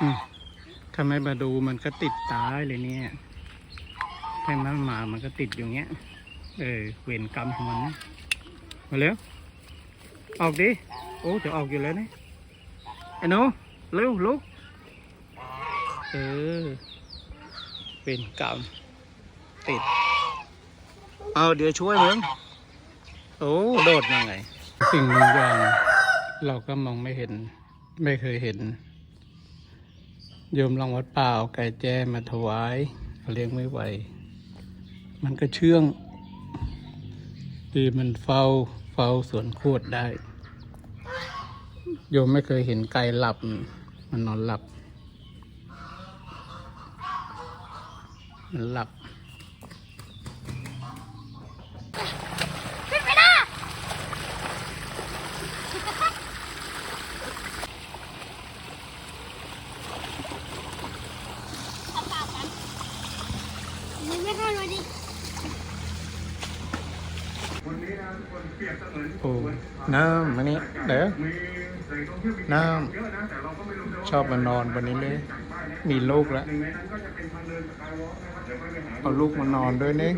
อืมถ้าไมมาดูมันก็ติดตายเลยเนี่ยให้มันมามันก็ติดอยู่เงี้ย เออ เวรกรรมของมันนะมาเร็ว ออกดิ โอ้ จะออกอยู่แล้วนี่ไอ้หนูเร็วลุก เออ เวรกรรม ติด เอาเดี๋ยวช่วยมึง โอ้ โดดยังไง สิ่งบางอย่างเราก็มองไม่เห็น ไม่เคยเห็น โยมลองวัดป่าเอาไก่แจ้มาถวายเลี้ยงไม่ไหว มันก็เชื่องดีมันเฝ้าเฝ้าสวนโคตรได้ โยมไม่เคยเห็นไก่หลับ มันนอนหลับ มันหลับ นี่ไม่เข้าเลยดิ โอ้น้ำอันนี้เด้อน้ำชอบมานอนบนนี้เลย มีลูกแล้วเอาลูกมานอนด้วยนี่